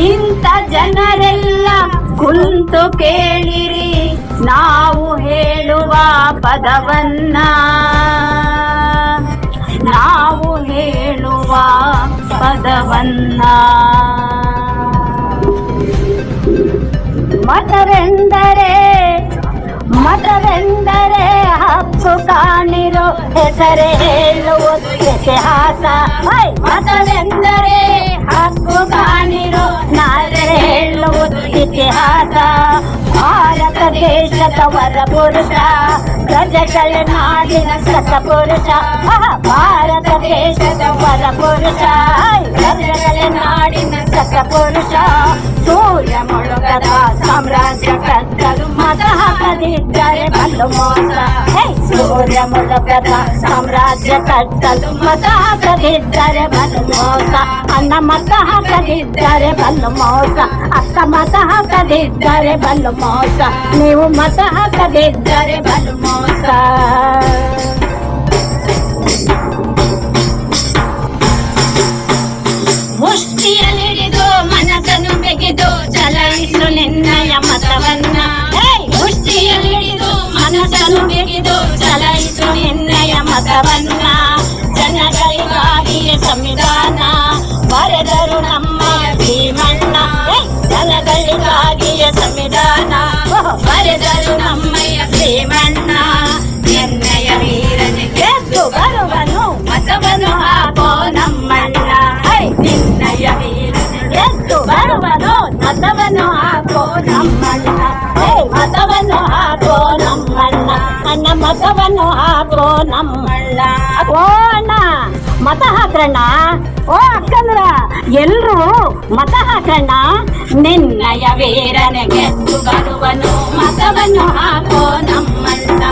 ಇಂಥ ಜನರೆಲ್ಲ ಕುಂತು ಕೇಳಿರಿ, ನಾವು ಹೇಳುವ ಪದವನ್ನ ನಾವು ಹೇಳುವ ಪದವನ್ನ ಮತವೆಂದರೆ ಮತವೆಂದರೆ ಹಕ್ಕು ಕಾಣಿರೋ ಹೆಸರೇ ಹೇಳುವುದು ಇತಿಹಾಸ! ಮತವೆಂದರೆ ಹಕ್ಕು భారతవర పురుష ప్రజలు నాడిన స్వత పురుష భారతదేశದ వర పురుష ప్రజలు నాడిన స్వత పురుష సామ్రాజ్య కద్దలు మత కదిద్దరే బలు మోస. మౌర్యముల కథ సామ్రాజ్య కట్టలు మత కదిద్దరె బలు మోస అన్న మత కదిద్దరె బలు మోస అక్క మత కదిద్దరె బలు మోస నీవు మత కదిద్దరె బలు మోస ಮನಸ್ಸನ್ನು ಬೆಗೆದು ಚಲಾಯಿಸು ನಿನ್ನಯ ಮತವನ್ನ ಜನಗಳಿಗಾಗಿಯೇ ಸಂವಿಧಾನ ಬರೆದರು ನಮ್ಮಯ ಭೀಮಣ್ಣ ಹೇ! ಜನಗಳಿಗಾಗಿಯೇ ಸಂವಿಧಾನ ಓಹ್! ಬರೆದರು ನಮ್ಮಯ ಭೀಮಣ್ಣ ಎನ್ನಯ ವೀರನೆ ಗೆದ್ದು ಬರುವನು ಮತವನ್ನು ಹಾಕೋ ನಮ್ಮಣ್ಣ ಹೈ! ನಿನ್ನಯ ವೀರನೆ ಗೆದ್ದು ಬರುವನು ಮತವನ್ನು ಹಾಕೋ ನಮ್ಮಣ್ಣ ಮತವನ್ನು ಹಾಕೋ ನಮ್ಮಣ್ಣ. ಓ ಅಣ್ಣ, ಮತ ಹಾಕ್ರಣ್ಣ ಓ ಅಕ್ಕಂದ್ರ, ಎಲ್ರು ಮತ ಹಾಕಣ್ಣ. ನಿನ್ನಯ ವೀರನೆ ಗೆದ್ದು ಬರುವನು. ಮತವನ್ನು ಹಾಕೋ ನಮ್ಮಣ್ಣ.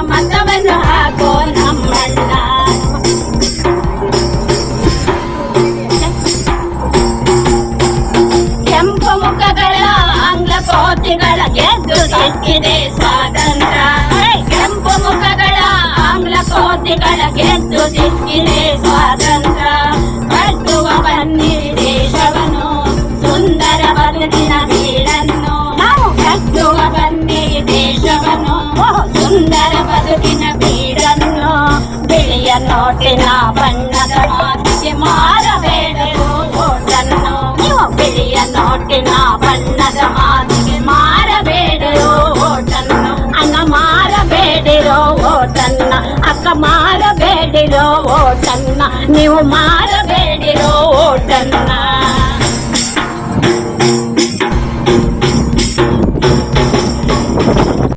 ಮತವನ್ನು ಹಾಕೋ ನಮ್ಮಣ್ಣ. ಕೆಂಪು ಮುಖಗಳ ಆಂಗ್ಲ ಕೋತಿಗಳ ಗೆದ್ದು ಸಿಕ್ಕಿದೆ ಸ್ವಾತಂತ್ರ್ಯ ಸಿಕ್ಕಿದೆ ಸ್ವಾತಂತ್ರ್ಯ ಕಟ್ಟುವ ಬನ್ನಿ ದೇಶವನ್ನು ಸುಂದರ ಬದುಕಿನ ಬೀಡನ್ನು ನಾವು ಕಟ್ಟುವ ಬನ್ನಿ ದೇಶವನ್ನು ಓಹ್! ಸುಂದರ ಬದುಕಿನ ಬೀಡನ್ನು ಬಿಳಿಯ ನೋಟಿನ ಬಣ್ಣದ ಮಾತಿಗೆ ಮಾರಬೇಡರು ಓಟನ್ನು ನೀವು ಬಿಳಿಯ ನೋಟಿನ ಬಣ್ಣದ ಮಾತಿಗೆ ಮಾರಬೇಡಿರೋ ಓಟನ್ನ ನೀವು ಮಾರಬೇಡಿರೋ ಓಟನ್ನ